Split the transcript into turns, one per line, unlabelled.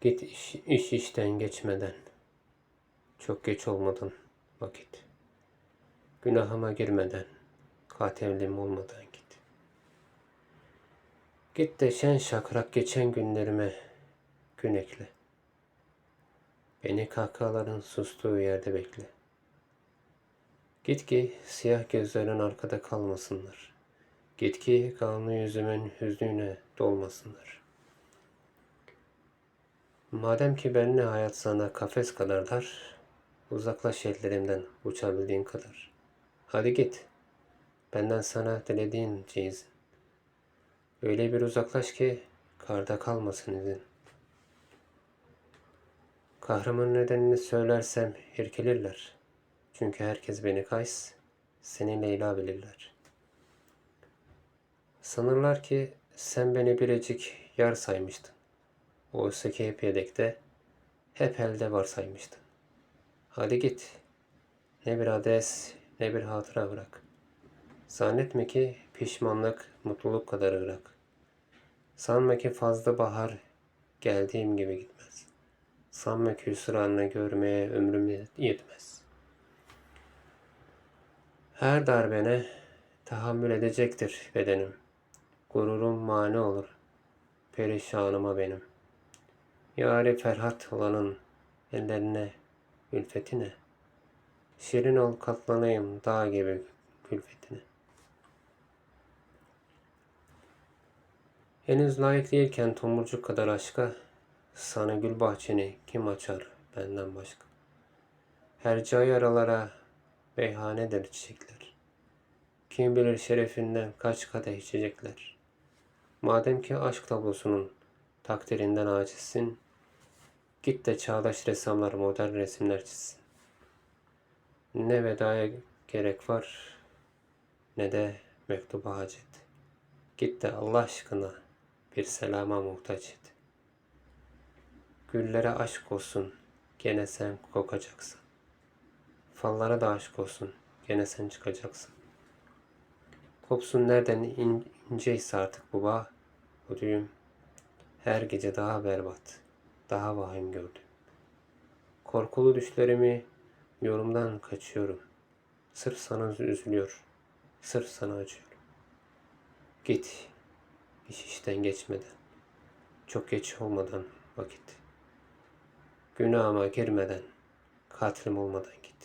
Git iş, iş işten geçmeden. Çok geç olmadan vakit. Günahıma girmeden. Katilliğim olmadan git. Git de şen şakrak geçen günlerime gün ekle. Beni kahkahaların sustuğu yerde bekle. Git ki siyah gözlerin arkada kalmasınlar. Git ki kanlı yüzümün hüznüne dolmasınlar. Madem ki benle hayat sana kafes kadar dar, uzaklaş ellerimden uçabildiğin kadar. Hadi git, benden sana dilediğin cihizin. Öyle bir uzaklaş ki karda kalmasın izin. Kahrımın nedenini söylersem irkilirler. Çünkü herkes beni Kays, seni Leyla bilirler. Sanırlar ki sen beni birecik yar saymıştın. Oysa ki hep yedekte, hep elde var saymıştın. Hadi git. Ne bir ades, ne bir hatıra bırak. Zannetme ki pişmanlık mutluluk kadar ırak. Sanma ki fazla bahar geldiğim gibi gitmez. Sanma ki hüsranını görmeye ömrüm yetmez. Her darbene tahammül edecektir bedenim. Gururum mani olur perişanıma benim. Yari Ferhat olanın ellerine ülfetine. Şirin ol katlanayım dağ gibi külfetine. Henüz layık değilken tomurcuk kadar aşka, sana gül bahçeni kim açar benden başka? Hercai aralara meyhanedir çiçekler. Kim bilir şerefinden kaç kadeh içecekler. Madem ki aşk tablosunun takdirinden acizsin, git de çağdaş ressamlar modern resimler çizsin. Ne vedaya gerek var ne de mektuba hacet. Git de Allah aşkına bir selama muhtaç et. Güllere aşk olsun gene sen kokacaksın. Fallara da aşk olsun gene sen çıkacaksın. Kopsun nereden in, inceyse artık bu bağ, bu düğüm. Her gece daha berbat, daha vahim gördüm. Korkulu düşlerimi yorumdan kaçıyorum. Sırf sana üzülüyor, sırf sana acıyorum. Git, iş işten geçmeden, çok geç olmadan vakit. Günahıma girmeden, katilim olmadan git.